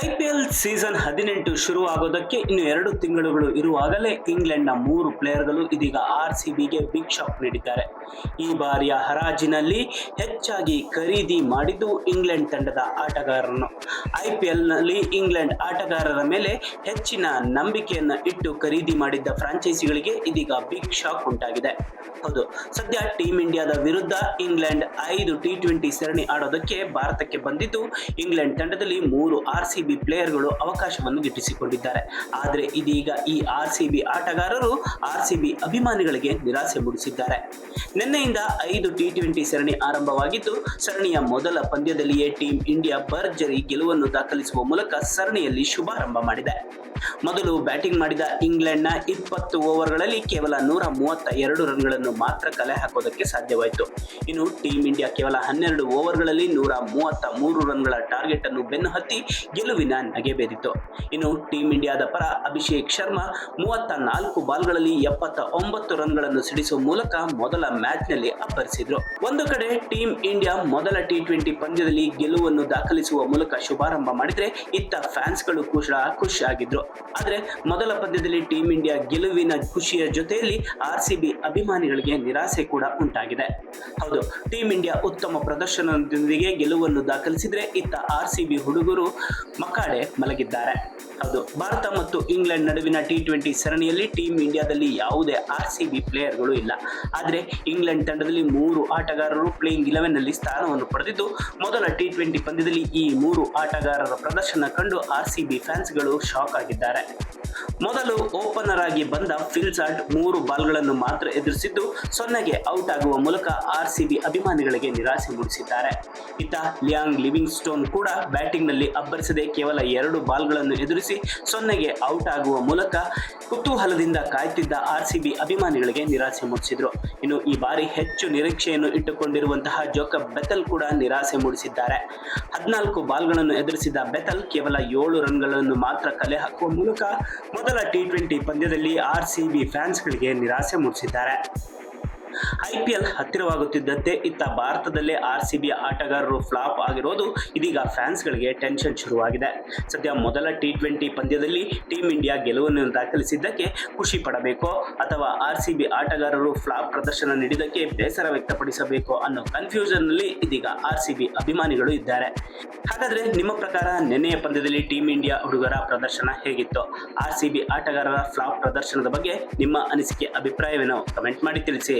IPL season ಹದಿನೆಂಟು ಶುರುವಾಗೋದಕ್ಕೆ ಇನ್ನು ಎರಡು ತಿಂಗಳುಗಳು ಇರುವಾಗಲೇ ಇಂಗ್ಲೆಂಡ್ನ ಮೂರು ಪ್ಲೇಯರ್ಗಳು ಇದೀಗ ಆರ್ ಸಿ ಬಿಗೆ ಬಿಗ್ ಶಾಕ್ ನೀಡಿದ್ದಾರೆ. ಈ ಬಾರಿಯ ಹರಾಜಿನಲ್ಲಿ ಹೆಚ್ಚಾಗಿ ಖರೀದಿ ಮಾಡಿದ್ದು ಇಂಗ್ಲೆಂಡ್ ತಂಡದ ಆಟಗಾರರನ್ನು. ಐಪಿಎಲ್ನಲ್ಲಿ ಇಂಗ್ಲೆಂಡ್ ಆಟಗಾರರ ಮೇಲೆ ಹೆಚ್ಚಿನ ನಂಬಿಕೆಯನ್ನು ಇಟ್ಟು ಖರೀದಿ ಮಾಡಿದ್ದ ಫ್ರಾಂಚೈಸಿಗಳಿಗೆ ಇದೀಗ ಬಿಗ್ ಶಾಕ್ ಉಂಟಾಗಿದೆ ಹೌದು, ಸದ್ಯ ಟೀಂ ಇಂಡಿಯಾದ ವಿರುದ್ಧ ಇಂಗ್ಲೆಂಡ್ ಐದು ಟಿ ಟ್ವೆಂಟಿ ಸರಣಿ ಆಡೋದಕ್ಕೆ ಭಾರತಕ್ಕೆ ಬಂದಿದ್ದು ಇಂಗ್ಲೆಂಡ್ ತಂಡದಲ್ಲಿ ಮೂರು ಆರ್ ಸಿ ಬಿ ಪ್ಲೇಯರ್ಗಳು ಅವಕಾಶವನ್ನು ಗಿಟ್ಟಿಸಿಕೊಂಡಿದ್ದಾರೆ. ಆದರೆ ಇದೀಗ ಈ ಆರ್ ಸಿ ಬಿ ಆಟಗಾರರು ಆರ್ ಸಿ ಬಿ ಅಭಿಮಾನಿಗಳಿಗೆ ನಿರಾಸೆ ಮೂಡಿಸಿದ್ದಾರೆ. ನಿನ್ನೆಯಿಂದ ಐದು ಟಿ ಟ್ವೆಂಟಿ ಸರಣಿ ಆರಂಭವಾಗಿದ್ದು, ಸರಣಿಯ ಮೊದಲ ಪಂದ್ಯದಲ್ಲಿಯೇ ಟೀಂ ಇಂಡಿಯಾ ಭರ್ಜರಿ ಗೆಲುವನ್ನು ದಾಖಲಿಸುವ ಮೂಲಕ ಸರಣಿಯಲ್ಲಿ ಶುಭಾರಂಭ ಮಾಡಿದೆ. ಮೊದಲು ಬ್ಯಾಟಿಂಗ್ ಮಾಡಿದ ಇಂಗ್ಲೆಂಡ್ನ ಇಪ್ಪತ್ತು ಓವರ್ಗಳಲ್ಲಿ ಕೇವಲ ನೂರ ಮೂವತ್ತ ಎರಡು ರನ್ಗಳನ್ನು ಮಾತ್ರ ಕಲೆ ಹಾಕೋದಕ್ಕೆ ಸಾಧ್ಯವಾಯಿತು. ಇನ್ನು ಟೀಂ ಇಂಡಿಯಾ ಕೇವಲ ಹನ್ನೆರಡು ಓವರ್ಗಳಲ್ಲಿ ನೂರ ಮೂವತ್ತ ಮೂರು ರನ್ಗಳ ಟಾರ್ಗೆಟ್ ಅನ್ನು ಬೆನ್ನು ಹತ್ತಿ ಗೆಲುವಿನ ನಗೆಬೇರಿತು ಇನ್ನು ಟೀಂ ಇಂಡಿಯಾದ ಪರ ಅಭಿಷೇಕ್ ಶರ್ಮಾ ಮೂವತ್ತ ನಾಲ್ಕು ಬಾಲ್ಗಳಲ್ಲಿ ಎಪ್ಪತ್ತ ಒಂಬತ್ತು ರನ್ಗಳನ್ನು ಸಿಡಿಸುವ ಮೂಲಕ ಮೊದಲ ಮ್ಯಾಚ್ನಲ್ಲಿ ಅಪ್ಪರಿಸಿದ್ರು ಒಂದು ಕಡೆ ಟೀಂ ಇಂಡಿಯಾ ಮೊದಲ ಟಿ ಟ್ವೆಂಟಿ ಪಂದ್ಯದಲ್ಲಿ ಗೆಲುವನ್ನು ದಾಖಲಿಸುವ ಮೂಲಕ ಶುಭಾರಂಭ ಮಾಡಿದ್ರೆ ಇತ್ತ ಫ್ಯಾನ್ಸ್ಗಳು ಕೂಡ ಖುಷಿ ಆಗಿದ್ರು ಆದ್ರೆ ಮೊದಲ ಪಂದ್ಯದಲ್ಲಿ ಟೀಂ ಇಂಡಿಯಾ ಗೆಲುವಿನ ಖುಷಿಯ ಜೊತೆಯಲ್ಲಿ ಆರ್ ಸಿ ಅಭಿಮಾನಿಗಳಿಗೆ ನಿರಾಸೆ ಕೂಡ ಉಂಟಾಗಿದೆ. ಹೌದು ಟೀಂ ಇಂಡಿಯಾ ಉತ್ತಮ ಪ್ರದರ್ಶನದೊಂದಿಗೆ ಗೆಲುವನ್ನು ದಾಖಲಿಸಿದರೆ ಇತ್ತ ಆರ್ ಸಿ ಹುಡುಗರು ಮಕ್ಕಾಡೆ ಮಲಗಿದ್ದಾರೆ. ಹೌದು ಭಾರತ ಮತ್ತು ಇಂಗ್ಲೆಂಡ್ ನಡುವಿನ ಟಿ ಟ್ವೆಂಟಿ ಸರಣಿಯಲ್ಲಿ ಟೀಮ್ ಇಂಡಿಯಾದಲ್ಲಿ ಯಾವುದೇ ಆರ್ ಸಿ ಬಿ ಪ್ಲೇಯರ್ಗಳು ಇಲ್ಲ. ಆದರೆ ಇಂಗ್ಲೆಂಡ್ ತಂಡದಲ್ಲಿ ಮೂರು ಆಟಗಾರರು ಪ್ಲೇಯಿಂಗ್ ಇಲೆವೆನ್ನಲ್ಲಿ ಸ್ಥಾನವನ್ನು ಪಡೆದಿದ್ದು, ಮೊದಲ ಟಿ ಟ್ವೆಂಟಿ ಪಂದ್ಯದಲ್ಲಿ ಈ ಮೂರು ಆಟಗಾರರ ಪ್ರದರ್ಶನ ಕಂಡು ಆರ್ ಸಿ ಬಿ ಫ್ಯಾನ್ಸ್ಗಳು ಶಾಕ್ ಆಗಿದ್ದಾರೆ. ಮೊದಲು ಓಪನರ್ ಆಗಿ ಬಂದ ಫಿಲ್ಸಾಲ್ಟ್ ಮೂರು ಬಾಲ್ಗಳನ್ನು ಮಾತ್ರ ಎದುರಿಸಿದ್ದು, ಸೊನ್ನೆಗೆ ಔಟ್ ಆಗುವ ಮೂಲಕ ಆರ್ ಸಿ ಅಭಿಮಾನಿಗಳಿಗೆ ನಿರಾಸೆ ಮೂಡಿಸಿದ್ದಾರೆ. ಇತ್ತ ಲಿಯಾಂಗ್ ಲಿವಿಂಗ್ ಸ್ಟೋನ್ ಕೂಡ ಬ್ಯಾಟಿಂಗ್ನಲ್ಲಿ ಅಬ್ಬರಿಸದೆ ಕೇವಲ ಎರಡು ಬಾಲ್ಗಳನ್ನು ಎದುರಿಸಿ ಸೊನ್ನೆಗೆ ಔಟ್ ಆಗುವ ಮೂಲಕ ಕುತೂಹಲದಿಂದ ಕಾಯ್ತಿದ್ದ ಆರ್ ಸಿ ಬಿ ಅಭಿಮಾನಿಗಳಿಗೆ ನಿರಾಸೆ ಮೂಡಿಸಿದ್ರು. ಇನ್ನು ಈ ಬಾರಿ ಹೆಚ್ಚು ನಿರೀಕ್ಷೆಯನ್ನು ಇಟ್ಟುಕೊಂಡಿರುವಂತಹ ಜೋಕಬ್ ಬೆತಲ್ ಕೂಡ ನಿರಾಸೆ ಮೂಡಿಸಿದ್ದಾರೆ. ಹದಿನಾಲ್ಕು ಬಾಲ್ಗಳನ್ನು ಎದುರಿಸಿದ ಬೆತಲ್ ಕೇವಲ ಏಳು ರನ್ಗಳನ್ನು ಮಾತ್ರ ಕಲೆ ಹಾಕುವ ಮೂಲಕ ಮೊದಲ ಟಿ ಟ್ವೆಂಟಿ ಪಂದ್ಯದಲ್ಲಿ ಆರ್ ಸಿ ಬಿ ಫ್ಯಾನ್ಸ್ಗಳಿಗೆ ನಿರಾಸೆ ಮೂಡಿಸಿದ್ದಾರೆ. ಐಪಿಎಲ್ ಹತ್ತಿರವಾಗುತ್ತಿದ್ದಂತೆ ಇತ್ತ ಭಾರತದಲ್ಲೇ ಆರ್ ಸಿ ಬಿ ಆಟಗಾರರು ಫ್ಲಾಪ್ ಆಗಿರೋದು ಇದೀಗ ಫ್ಯಾನ್ಸ್ಗಳಿಗೆ ಟೆನ್ಷನ್ ಶುರುವಾಗಿದೆ. ಸದ್ಯ ಮೊದಲ ಟಿ ಟ್ವೆಂಟಿ ಪಂದ್ಯದಲ್ಲಿ ಟೀಂ ಇಂಡಿಯಾ ಗೆಲುವನ್ನು ದಾಖಲಿಸಿದ್ದಕ್ಕೆ ಖುಷಿ ಪಡಬೇಕೋ ಅಥವಾ ಆರ್ ಸಿ ಬಿ ಆಟಗಾರರು ಫ್ಲಾಪ್ ಪ್ರದರ್ಶನ ನೀಡಿದ್ದಕ್ಕೆ ಬೇಸರ ವ್ಯಕ್ತಪಡಿಸಬೇಕೋ ಅನ್ನೋ ಕನ್ಫ್ಯೂಷನ್ನಲ್ಲಿ ಇದೀಗ ಆರ್ ಸಿ ಬಿ ಅಭಿಮಾನಿಗಳು ಇದ್ದಾರೆ. ಹಾಗಾದ್ರೆ ನಿಮ್ಮ ಪ್ರಕಾರ ನಿನ್ನೆಯ ಪಂದ್ಯದಲ್ಲಿ ಟೀಂ ಇಂಡಿಯಾ ಹುಡುಗರ ಪ್ರದರ್ಶನ ಹೇಗಿತ್ತು? ಆರ್ ಸಿ ಬಿ ಆಟಗಾರರ ಫ್ಲಾಪ್ ಪ್ರದರ್ಶನದ ಬಗ್ಗೆ ನಿಮ್ಮ ಅನಿಸಿಕೆ, ಅಭಿಪ್ರಾಯವೇನೋ ಕಮೆಂಟ್ ಮಾಡಿ ತಿಳಿಸಿ.